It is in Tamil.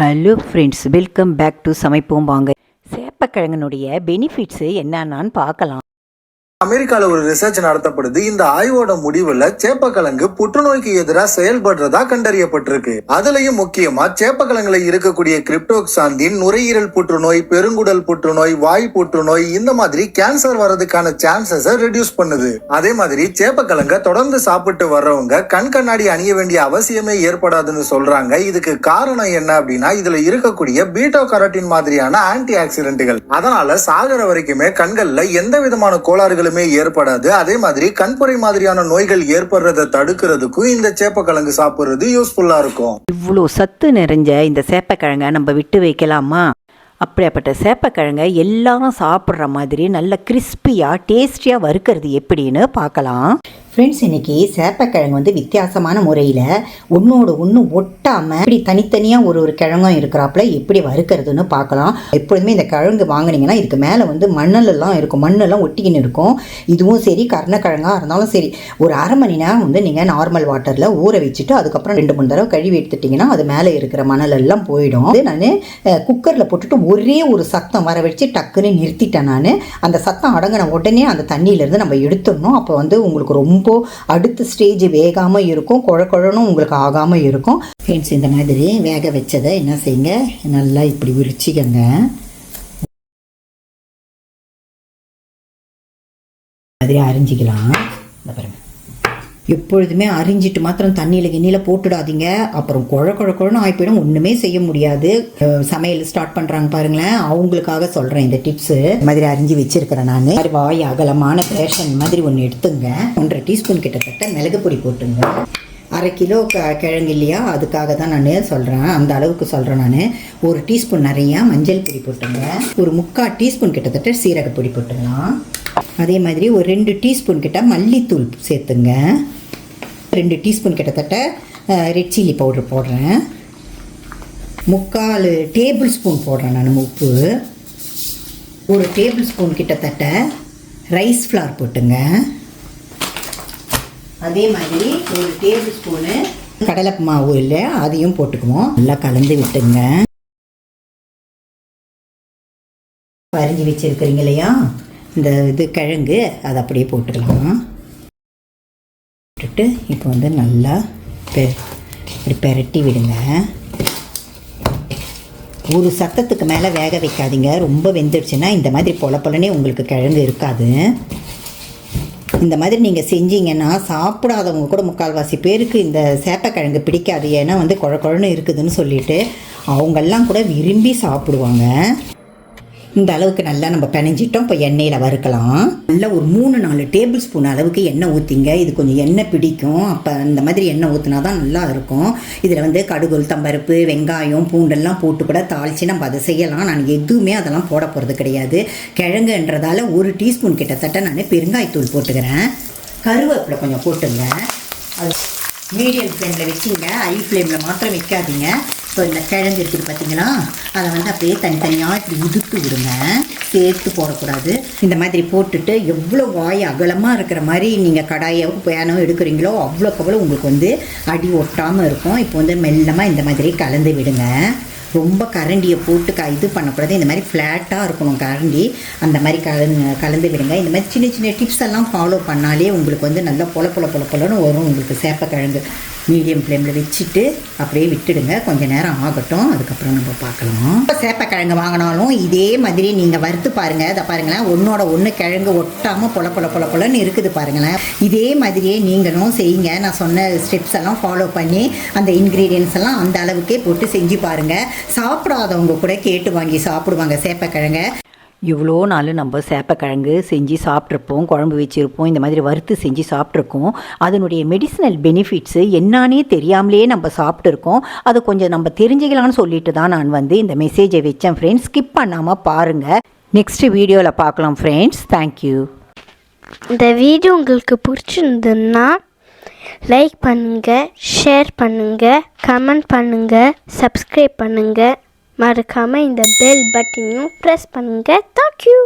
Hello friends welcome back to சமைப்போம் வாங்க. சேப்பக்கிழங்கனுடைய பெனிஃபிட்ஸு என்னென்னான்னு பார்க்கலாம். அமெரிக்காவில் ஒரு ரிசர்ச் நடத்தப்படுது. இந்த ஆய்வோட முடிவுல சேப்பக்கிழங்கு புற்றுநோய்க்கு எதிராக செயல்படுறதா கண்டறியப்பட்டிருக்கு. அதுலயும் முக்கியமா சேப்பக்கிழங்குல இருக்கக்கூடிய கிரிப்டோக்சாந்தின் நுரையீரல் புற்றுநோய் பெருங்குடல் புற்றுநோய் வாய் புற்றுநோய் இந்த மாதிரி கேன்சர் வர்றதுக்கான சான்சஸ ரெடியூஸ் பண்ணுது. அதே மாதிரி சேப்பக்கிழங்க தொடர்ந்து சாப்பிட்டு வர்றவங்க கண் கண்ணாடி அணிய வேண்டிய அவசியமே ஏற்படாதுன்னு சொல்றாங்க. இதுக்கு காரணம் என்ன அப்படின்னா இதுல இருக்கக்கூடிய பீட்டோ கரோட்டின் மாதிரியான ஆன்டி ஆக்சிடென்ட்கள் அதனால சாகர வரைக்குமே கண்கள்ல எந்த விதமான கோளாறுகளுமே ஏற்படாது. அதே மாதிரி கண்புரை மாதிரியான நோய்கள் ஏற்படுறதை தடுக்கிறதுக்கும் இந்த சேப்பக்கிழங்கு சாப்பிட்றது யூஸ்ஃபுல்லா இருக்கும். இவ்வளோ சத்து நிறைஞ்ச இந்த சேப்பக்கிழங்கை நம்ம விட்டு வைக்கலாமா? அப்படியாப்பட்ட சேப்பக்கிழங்கை எல்லாரும் சாப்பிட்ற மாதிரி நல்ல கிறிஸ்பியாக டேஸ்டியாக வறுக்கிறது எப்படின்னு பார்க்கலாம். ஃப்ரெண்ட்ஸ் இன்னைக்கு சேப்பக்கிழங்கு வந்து வித்தியாசமான முறையில் ஒன்றோட ஒன்று ஒட்டாமல் இப்படி தனித்தனியாக ஒரு ஒரு கிழங்கும் இருக்கிறாப்புல எப்படி வறுக்கிறதுன்னு பார்க்கலாம். எப்பொழுதுமே இந்த கிழங்கு வாங்குனீங்கன்னா இதுக்கு மேலே வந்து மண்ணலெல்லாம் இருக்கும். மண்ணெல்லாம் ஒட்டிக்கின்னு இருக்கும். இதுவும் சரி கருணக்கிழங்காக இருந்தாலும் சரி. ஒரு அரை மணி நேரம் வந்து நீங்கள் நார்மல் வாட்டரில் ஊற வச்சுட்டு அதுக்கப்புறம் ரெண்டு மூணு தடவை கழுவி எடுத்துட்டிங்கன்னா அது மேலே இருக்கிற மணல் எல்லாம் போயிடும். அது நான் குக்கரில் போட்டுட்டு ஒரே ஒரு சத்தம் வர வச்சு டக்குன்னு நிறுத்திட்டேன் நான். அந்த சத்தம் அடங்கின உடனே அந்த தண்ணியிலேருந்து நம்ம எடுத்துடணும். அப்போ வந்து உங்களுக்கு ரொம்ப அடுத்த ஸ்டேஜ் வேகாமல் இருக்கும். குழ குழனும் உங்களுக்கு ஆகாமல் இருக்கும். ஃப்ரெண்ட்ஸ் இந்த மாதிரி வேக வச்சதை என்ன செய்யுங்க? நல்லா இப்படி விரிச்சிக்கங்க. மாதிரி அரிஞ்சிக்கலாம். இந்த பாருங்கள் எப்பொழுதுமே அரிஞ்சிட்டு மாத்திரம் தண்ணியில் கிண்ணியில் போட்டுடாதீங்க. அப்புறம் குழ குழ குழன்னு ஆகி போயிடும். ஒன்றுமே செய்ய முடியாது. சமையல் ஸ்டார்ட் பண்ணுறாங்க பாருங்களேன். அவங்களுக்காக சொல்கிறேன் இந்த டிப்ஸு மாதிரி அரிஞ்சு வச்சுருக்கிறேன் நான். மாதிரி வாய் அகலமான பேஷன் மாதிரி ஒன்று எடுத்துங்க. ஒன்றரை டீஸ்பூன் கிட்டத்தட்ட மிளகு பொடி போட்டுங்க. அரை கிலோ க கிழங்கு இல்லையா? அதுக்காக தான் நான் சொல்கிறேன் அந்த அளவுக்கு சொல்கிறேன் நான். ஒரு டீஸ்பூன் நிறையா மஞ்சள் பொடி போட்டுங்க. ஒரு முக்கால் டீஸ்பூன் கிட்டத்தட்ட சீரக பொடி போட்டுக்கலாம். அதே மாதிரி ஒரு ரெண்டு டீஸ்பூன் கிட்ட மல்லித்தூள் சேர்த்துங்க. ரெண்டு டீஸ்பூன் கிட்டத்தட்ட ரெட் சில்லி பவுடர் போடுறேன். முக்கால் டேபிள் ஸ்பூன் போடுறேன் நான் உப்பு. ஒரு டேபிள் ஸ்பூன் கிட்டத்தட்ட ரைஸ் ஃப்ளார் போட்டுங்க. அதே மாதிரி ஒரு டேபிள் ஸ்பூனு கடலை மாவு இல்லை அதையும் போட்டுக்குவோம். நல்லா கலந்து விட்டுங்க. அரிஞ்சு வச்சுருக்குறீங்க இல்லையா? இந்த இது கிழங்கு அதை அப்படியே போட்டுக்கலாம். போட்டுட்டு இப்போ வந்து நல்லா பெ இப்படி பெரட்டி விடுங்க. ஒரு சத்தத்துக்கு மேலே வேக வைக்காதீங்க. ரொம்ப வெந்துடுச்சுன்னா இந்த மாதிரி பொல பொலனே உங்களுக்கு கிழங்கு இருக்காது. இந்த மாதிரி நீங்கள் செஞ்சீங்கன்னா சாப்பிடாதவங்க கூட முக்கால்வாசி பேருக்கு இந்த சேப்பக்கிழங்கு பிடிக்காது. ஏன்னா வந்து குழ குழன்னு இருக்குதுன்னு சொல்லிட்டு அவங்கெல்லாம் கூட விரும்பி சாப்பிடுவாங்க. இந்த அளவுக்கு நல்லா நம்ம பிணைஞ்சிட்டோம். இப்போ எண்ணெயில் வறுக்கலாம். நல்லா ஒரு மூணு நாலு டேபிள் ஸ்பூன் அளவுக்கு எண்ணெய் ஊற்றிங்க இது கொஞ்சம் எண்ணெய் பிடிக்கும். அப்போ இந்த மாதிரி எண்ணெய் ஊற்றினா தான் நல்லா இருக்கும். இதில் வந்து கடுகு தம்பருப்பு வெங்காயம் பூண்டெல்லாம் போட்டு கூட தாளித்து நம்ம அதை செய்யலாம். நான் எதுவுமே அதெல்லாம் போட போகிறது கிடையாது. கிழங்குன்றதால ஒரு டீஸ்பூன் கிட்டத்தட்ட நான் பெருங்காயத்தூள் போட்டுக்கிறேன். கருவேப்பிலை கொஞ்சம் போட்டுங்க. மீடியம் ஃப்ளேமில் வச்சிங்க. ஹை ஃப்ளேமில் மாத்திரம் வைக்காதீங்க. இப்போ இந்த கிழங்கு இருக்குது பார்த்தீங்களா? அதை வந்து அப்படியே தனித்தனியாக இப்படி உதுத்து விடுங்க. சேர்த்து போடக்கூடாது. இந்த மாதிரி போட்டுட்டு எவ்வளோ வாய் அகலமாக இருக்கிற மாதிரி நீங்கள் கடாயோ பேனோ எடுக்கிறீங்களோ அவ்வளோக்கு அவ்வளோ உங்களுக்கு வந்து அடி ஒட்டாமல் இருக்கும். இப்போ வந்து மெல்லமாக இந்த மாதிரி கலந்து விடுங்க. ரொம்ப கரண்டியை போட்டு க இது பண்ணக்கூடாது. இந்த மாதிரி ஃப்ளாட்டாக இருக்கணும் கரண்டி. அந்த மாதிரி கல கலந்து விடுங்க. இந்த மாதிரி சின்ன சின்ன டிப்ஸ் எல்லாம் ஃபாலோ பண்ணாலே உங்களுக்கு வந்து நல்லா பொல பொல பொல பொலன்னு வரும். உங்களுக்கு சேப்பக்கிழங்கு. மீடியம் ஃப்ளேமில் வச்சுட்டு அப்படியே விட்டுடுங்க. கொஞ்ச நேரம் ஆகட்டும். அதுக்கப்புறம் நம்ம பார்க்கலாம். இப்போ சேப்பக்கிழங்கு வாங்கினாலும் இதே மாதிரி நீங்கள் வறுத்து பாருங்கள் அதை பாருங்களேன். ஒன்றோட ஒன்று கிழங்கு ஒட்டாமல் பொல பொல பொல பொலன்னு இருக்குது பாருங்களேன். இதே மாதிரியே நீங்களும் செய்யுங்க. நான் சொன்ன ஸ்டெப்ஸ் எல்லாம் ஃபாலோ பண்ணி அந்த இன்க்ரீடியன்ஸ் எல்லாம் அந்த அளவுக்கே போட்டு செஞ்சு பாருங்கள் சாப்பிடாதவங்க கூட கேட்டு வாங்கி சாப்பிடுவாங்க சேப்பக்கிழங்க. இவ்வளோ நாள் நம்ம சேப்பக்கிழங்கு செஞ்சு சாப்பிட்ருப்போம் குழம்பு வச்சுருப்போம் இந்த மாதிரி வறுத்து செஞ்சு சாப்பிட்ருக்கோம். அதனுடைய மெடிசினல் பெனிஃபிட்ஸு என்னானே தெரியாமலே நம்ம சாப்பிட்ருக்கோம் அதை கொஞ்சம் நம்ம தெரிஞ்சுக்கலாம்னு சொல்லிட்டு தான் நான் வந்து இந்த மெசேஜை வச்சேன் ஃப்ரெண்ட்ஸ் ஸ்கிப் பண்ணாமல் பாருங்கள் நெக்ஸ்ட் வீடியோவில் பார்க்கலாம் ஃப்ரெண்ட்ஸ் தேங்க்யூ இந்த வீடியோ உங்களுக்கு பிடிச்சிருந்ததுன்னா லைக் பண்ணுங்கள் ஷேர் பண்ணுங்கள் கமெண்ட் பண்ணுங்கள் சப்ஸ்கிரைப் பண்ணுங்கள் மறக்காமல் இந்த பெல் பட்டனையும் ப்ரெஸ் பண்ணுங்கள் தேங்க்யூ